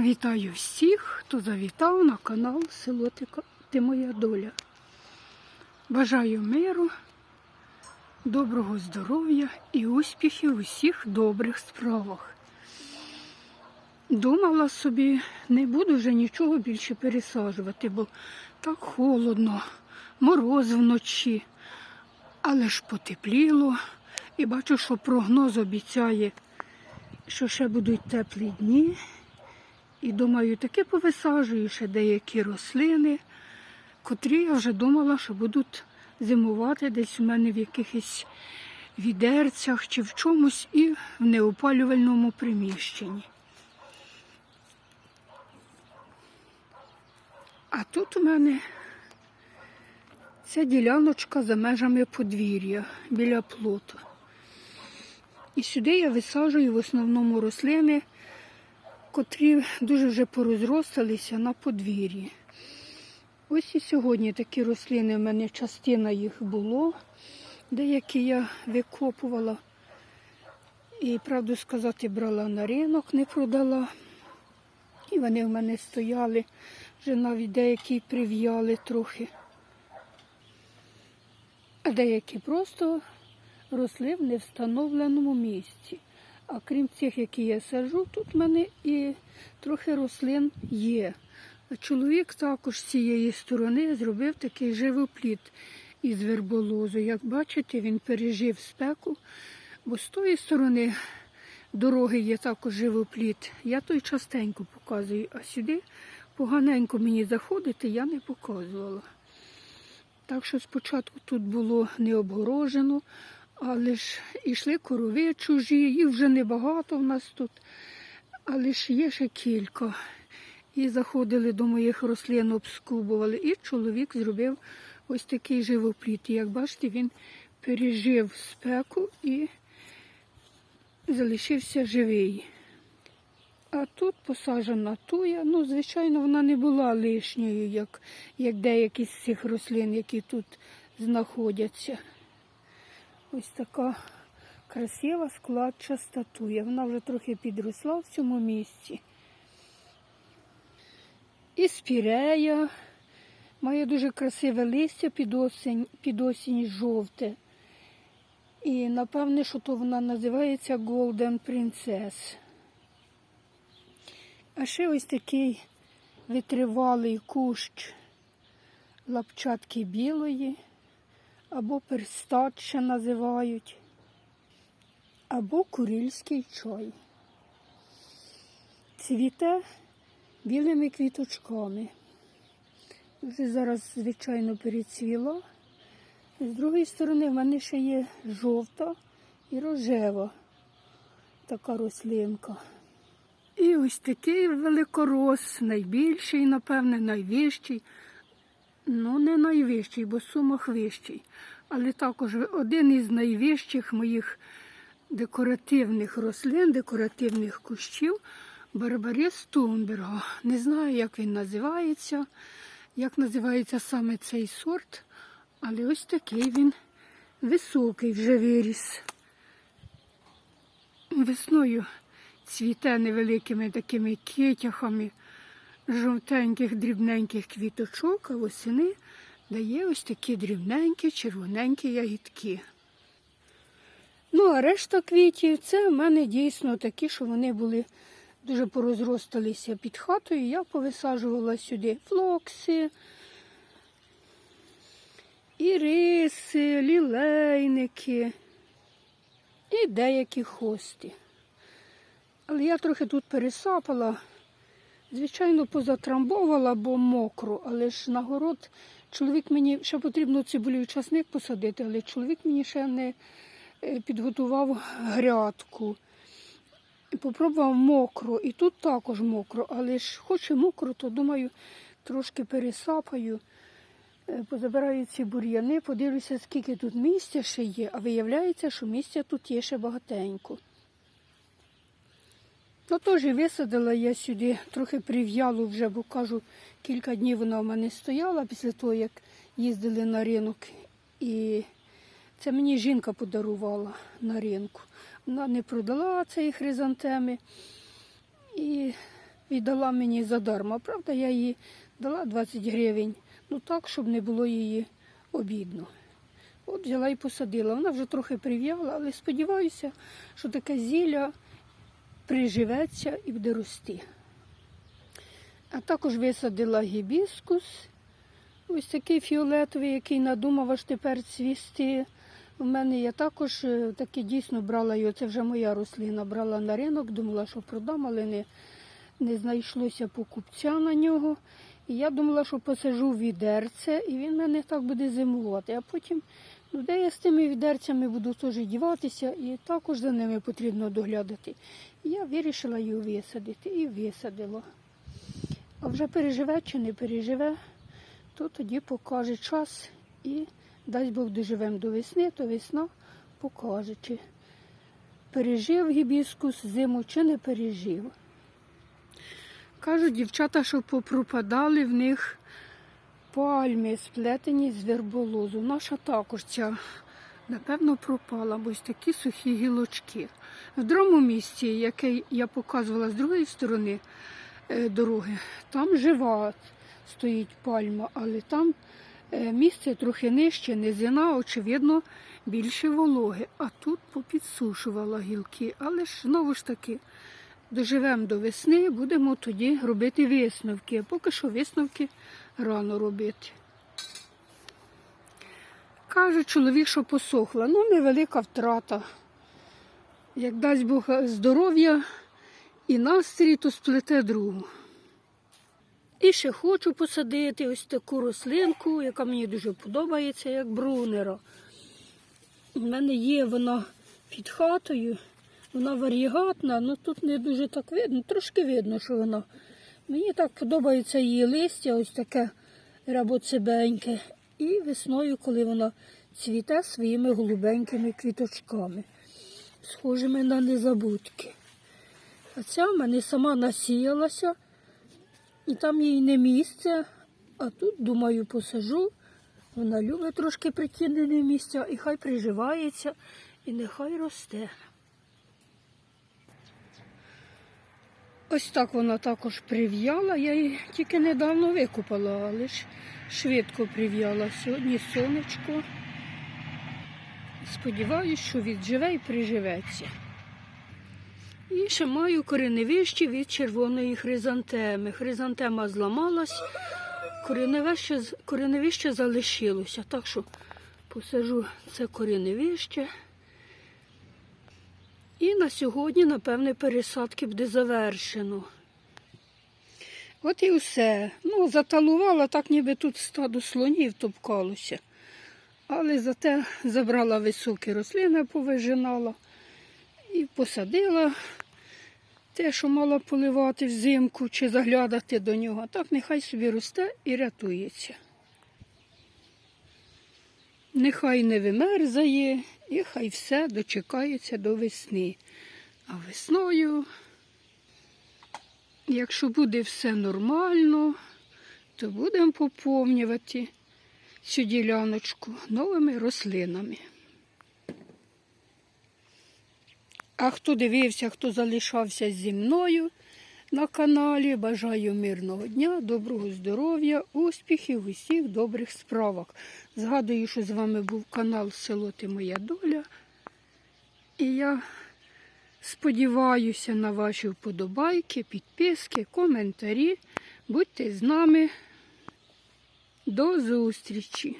Вітаю всіх, хто завітав на канал Село Ти- Моя Доля. Бажаю миру, доброго здоров'я і успіхів у всіх добрих справах. Думала собі, не буду вже нічого більше пересаджувати, бо так холодно, мороз вночі. Але ж потепліло і бачу, що прогноз обіцяє, що ще будуть теплі дні. І думаю, таки повисаджую ще деякі рослини, котрі я вже думала, що будуть зимувати десь у мене в якихось відерцях чи в чомусь і в неопалювальному приміщенні. А тут у мене ця діляночка за межами подвір'я біля плоту. І сюди я висаджую в основному рослини котрі дуже вже порозросталися на подвір'ї. Ось і сьогодні такі рослини в мене частина їх було, деякі я викопувала. І, правду сказати, брала на ринок, не продала. І вони в мене стояли, вже навіть деякі прив'яли трохи. А деякі просто росли в невстановленому місці. А крім цих, які я саджу, тут в мене і трохи рослин є. Чоловік також з цієї сторони зробив такий живопліт із верболозу. Як бачите, він пережив спеку, бо з тої сторони дороги є також живопліт. Я той частенько показую, а сюди поганенько мені заходити я не показувала. Так що спочатку тут було не обгорожено, але ж йшли корови чужі, їх вже небагато в нас тут, але ж є ще кілька. І заходили до моїх рослин, обскубували. І чоловік зробив ось такий живопліт. І як бачите, він пережив спеку і залишився живий. А тут посаджена туя. Ну, звичайно, вона не була лишньою, як, як деякі з цих рослин, які тут знаходяться. Ось така красива складчаста туя. Вона вже трохи підросла в цьому місці. І спірея. Має дуже красиве листя під осінь, під осінь жовте. І напевне, що то вона називається Golden Princess. А ще ось такий витривалий кущ лапчатки білої або перстат ще називають, або курильський чай. Цвіте білими квіточками. Вже зараз, звичайно, перецвіла. З другої сторони в мене ще є жовта і рожева така рослинка. І ось такий великорос, найбільший, напевне, найвищий. Ну, не найвищий, бо сумах вищий. Але також один із найвищих моїх декоративних рослин, декоративних кущів Барбаріс Тунберга. Не знаю, як він називається, як називається саме цей сорт, але ось такий він високий вже виріс. Весною цвіте невеликими такими китяхами жовтеньких дрібненьких квіточок, а восени дає ось такі дрібненькі, червоненькі ягідки. Ну, а решта квітів це в мене дійсно такі, що вони були дуже порозросталися під хатою. Я повисаджувала сюди флокси, іриси, лілейники і деякі хости. Але я трохи тут пересапала. Звичайно, позатрамбовала, бо мокро, але ж на город чоловік мені ще потрібно цибулю і часник посадити, але чоловік мені ще не е, підготував грядку. Попробував мокро, і тут також мокро, але ж хоч і мокро, то думаю, трошки пересапаю, е, позабираю ці бур'яни, подивлюся, скільки тут місця ще є, а виявляється, що місця тут є ще багатенько. Ну, теж висадила я сюди, трохи прив'ялу вже, бо кажу, кілька днів вона в мене стояла після того, як їздили на ринок. І це мені жінка подарувала на ринку. Вона не продала цієї хризантеми. І віддала мені задарма. Правда, я їй дала 20 гривень, ну так, щоб не було її обідно. От взяла і посадила. Вона вже трохи прив'яла, але сподіваюся, що таке зілля приживеться і буде рости. А також висадила гібіскус, ось такий фіолетовий, який надумав аж тепер цвісти. У мене я також е, таки дійсно брала його, це вже моя рослина, брала на ринок, думала, що продам, але не, не знайшлося покупця на нього. І я думала, що посажу відерце, і він мене так буде зимувати. А потім, ну де я з тими відерцями буду теж діватися, і також за ними потрібно доглядати. Я вирішила його висадити і висадила. А вже переживе чи не переживе, то тоді покаже час і дасть Бог доживемо до весни, то весна покаже, чи пережив гібіскус зиму, чи не пережив. Кажуть, дівчата, що попропадали в них пальми, сплетені з верболозу. Наша також ця, напевно, пропала, бо ось такі сухі гілочки. В другому місці, яке я показувала з другої сторони е, дороги, там жива стоїть пальма, але там е, місце трохи нижче, низина, очевидно, більше вологи. А тут попідсушувала гілки. Але ж знову ж таки, доживемо до весни, будемо тоді робити висновки. Поки що висновки рано робити. Каже чоловік, що посохла. Ну, невелика втрата. Як дасть Бог здоров'я і настрій, то сплете другу. І ще хочу посадити ось таку рослинку, яка мені дуже подобається, як брунера. У мене є вона під хатою, вона варігатна, але тут не дуже так видно, трошки видно, що вона. Мені так подобається її листя, ось таке рябоцебеньке. І весною, коли вона цвіте своїми голубенькими квіточками, схожими на незабудки. А ця в мене сама насіялася, і там їй не місце, а тут, думаю, посажу. Вона любить трошки притінене місця і хай приживається, і нехай росте. Ось так вона також прив'яла. Я її тільки недавно викупала, але ж швидко прив'яла. Сьогодні сонечко. Сподіваюсь, що відживе і приживеться. І ще маю кореневище від червоної хризантеми. Хризантема зламалась, кореневище, залишилося. Так що посажу це кореневище. І на сьогодні, напевне, пересадки буде завершено. От і все. Ну, заталувала, так ніби тут стадо слонів топкалося. Але зате забрала високі рослини, повижинала і посадила те, що мала поливати взимку чи заглядати до нього. Так нехай собі росте і рятується. Нехай не вимерзає, і хай все дочекається до весни. А весною, якщо буде все нормально, то будемо поповнювати цю діляночку новими рослинами. А хто дивився, хто залишався зі мною на каналі, бажаю мирного дня, доброго здоров'я, успіхів, усіх добрих справах. Згадую, що з вами був канал Село Ти Моя Доля. І я сподіваюся на ваші вподобайки, підписки, коментарі. Будьте з нами. До зустрічі!